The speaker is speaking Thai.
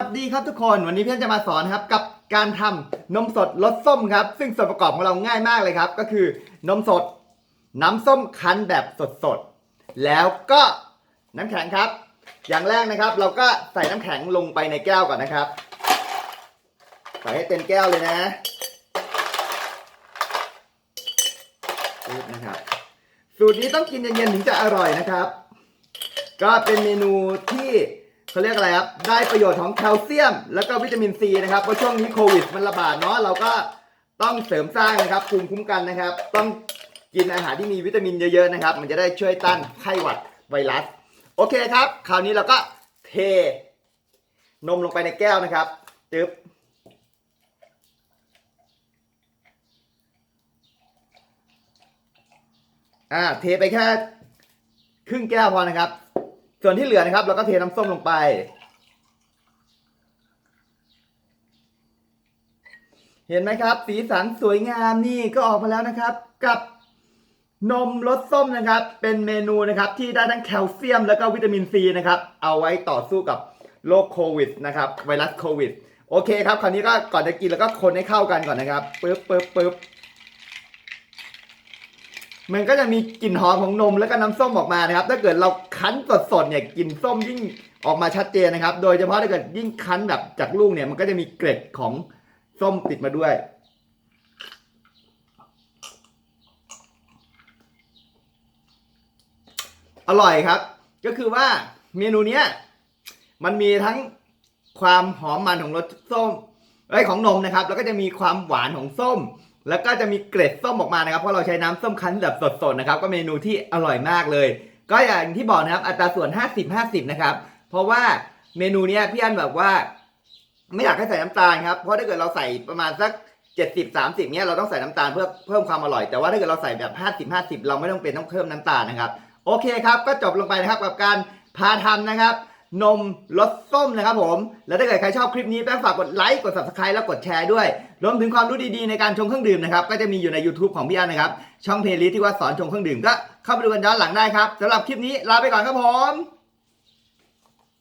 สวัสดีครับทุกคนวันนี้พี่จะมาสอนครับกับการทำนมสดรสส้มครับ ซึ่งส่วนประกอบของเราง่ายมากเลยครับ ก็คือนมสด น้ำส้มคั้นแบบสดๆแล้วก็น้ำแข็งครับ อย่างแรกนะครับ เราก็ใส่น้ำแข็งลงไปในแก้วก่อนนะครับใส่ให้เต็มแก้วเลยนะนะครับ สูตรนี้ต้องกินเย็นๆถึงจะอร่อยนะครับ ก็เป็นเมนูที่ เขาเรียกอะไรครับ ได้ประโยชน์ของแคลเซียม แล้วก็วิตามินซีนะครับ เพราะช่วงนี้โควิดมันระบาดเนาะ เราก็ต้องเสริมสร้างนะครับภูมิคุ้มกันนะครับ ต้องกินอาหารที่มีวิตามินเยอะๆนะครับ มันจะได้ช่วยต้านไข้หวัดไวรัส โอเคครับ คราวนี้เราก็เท นมลงไปในแก้วนะครับจึ๊บอ่า เทไปแค่ครึ่งแก้วพอนะครับ ส่วนที่เหลือนะครับ เราก็เทน้ำส้มลงไป เห็นไหมครับ สีสันสวยงามนี่ก็ออกมาแล้วนะครับ กับนมรสส้มนะครับ เป็นเมนูนะครับที่ได้ทั้งแคลเซียมแล้วก็วิตามินซีนะครับ เอาไว้ต่อสู้กับโรคโควิดนะครับ ไวรัสโควิด โอเคครับ คราวนี้ก็ก่อนจะกินแล้วก็คนให้เข้ากันก่อนนะครับปึ๊บปึ๊บปึ๊บ มันก็จะมีกลิ่นหอมของนมแล้วก็น้ำส้มออกมานะครับ ถ้าเกิดเราคั้นสดๆเนี่ยกลิ่นส้มยิ่งออกมาชัดเจนนะครับ โดยเฉพาะถ้าเกิดยิ่งคั้นแบบจากลูกเนี่ย มันก็จะมีเกล็ดของส้มติดมาด้วย อร่อยครับ ก็คือว่าเมนูเนี้ยมันมีทั้งความหอมมันของรสส้มเอ้ของนมนะครับ แล้วก็จะมีความหวานของส้ม แล้วก็จะมีเกล็ดส้มออกมานะครับเพราะเราใช้น้ำส้มคั้นแบบสดๆนะครับก็เมนูที่อร่อยมากเลย ก็อย่างที่บอกนะครับอัตราส่วน 50-50 นะครับ เพราะว่าเมนูเนี้ยพี่อันแบบว่าไม่อยากให้ใส่น้ำตาลครับเพราะถ้าเกิดเราใส่ประมาณสัก 70 30เนี้ยเราต้องใส่น้ำตาลเพื่อเพิ่มความอร่อย แต่ว่าถ้าเกิดเราใส่แบบ 50 50 เราไม่ต้องเป็นต้องเพิ่มน้ำตาลนะครับ โอเคครับก็จบลงไปนะครับกับการพาทำนะครับ นมรสส้มนะครับผม แล้วถ้าเกิดใครชอบคลิปนี้แป้งฝากกดไลค์กด subscribe แล้วกดแชร์ด้วย รวมถึงความรู้ดีๆในการชงเครื่องดื่มนะครับ ก็จะมีอยู่ใน YouTube ของพี่อันนะครับ ช่องเพลย์ลิสที่ว่าสอนชงเครื่องดื่มก็เข้าไปดูกันย้อนหลังได้ครับสำหรับคลิปนี้ลาไปก่อนครับผม